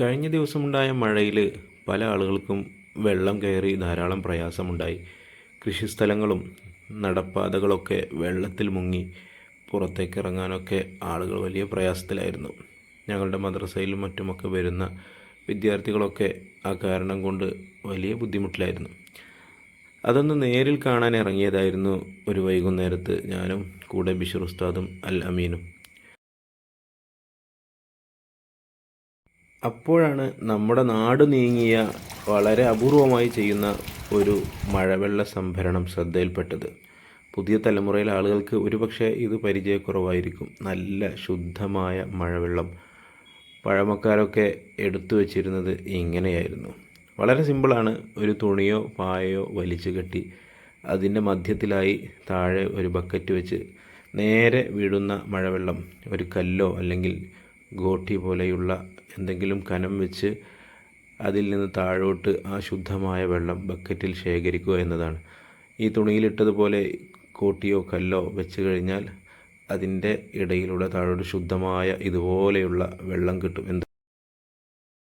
കഴിഞ്ഞ ദിവസമുണ്ടായ മഴയിൽ പല ആളുകൾക്കും വെള്ളം കയറി ധാരാളം പ്രയാസമുണ്ടായി. കൃഷിസ്ഥലങ്ങളും നടപ്പാതകളൊക്കെ വെള്ളത്തിൽ മുങ്ങി പുറത്തേക്ക് ഇറങ്ങാനൊക്കെ ആളുകൾ വലിയ പ്രയാസത്തിലായിരുന്നു. ഞങ്ങളുടെ മദ്രസയിലും മറ്റുമൊക്കെ വരുന്ന വിദ്യാർത്ഥികളൊക്കെ ആ കാരണം കൊണ്ട് വലിയ ബുദ്ധിമുട്ടിലായിരുന്നു. അതൊന്ന് നേരിൽ കാണാൻ ഇറങ്ങിയതായിരുന്നു ഒരു വൈകുന്നേരത്ത് ഞാനും കൂടെ ബിഷർ ഉസ്താദും അൽ അമീനും. അപ്പോഴാണ് നമ്മുടെ നാട് നീങ്ങിയ വളരെ അപൂർവമായി ചെയ്യുന്ന ഒരു മഴവെള്ള സംഭരണം ശ്രദ്ധയിൽപ്പെട്ടത്. പുതിയ തലമുറയിലെ ആളുകൾക്ക് ഒരുപക്ഷെ ഇത് പരിചയക്കുറവായിരിക്കും. നല്ല ശുദ്ധമായ മഴവെള്ളം പഴമക്കാരൊക്കെ എടുത്തു വച്ചിരുന്നത് ഇങ്ങനെയായിരുന്നു. വളരെ സിമ്പിളാണ്. ഒരു തുണിയോ പായയോ വലിച്ചു കെട്ടി അതിന്റെ മധ്യത്തിലായി താഴെ ഒരു ബക്കറ്റ് വെച്ച് നേരെ വീഴുന്ന മഴവെള്ളം ഒരു കല്ലോ അല്ലെങ്കിൽ ഗോട്ടി പോലെയുള്ള എന്തെങ്കിലും കനം വെച്ച് അതിൽ നിന്ന് താഴോട്ട് ആ ശുദ്ധമായ വെള്ളം ബക്കറ്റിൽ ശേഖരിക്കുക എന്നതാണ്. ഈ തുണിയിലിട്ടതുപോലെ കോട്ടിയോ കല്ലോ വെച്ച് കഴിഞ്ഞാൽ അതിന്റെ ഇടയിലൂടെ താഴോട്ട് ശുദ്ധമായ ഇതുപോലെയുള്ള വെള്ളം കിട്ടും. എന്ത്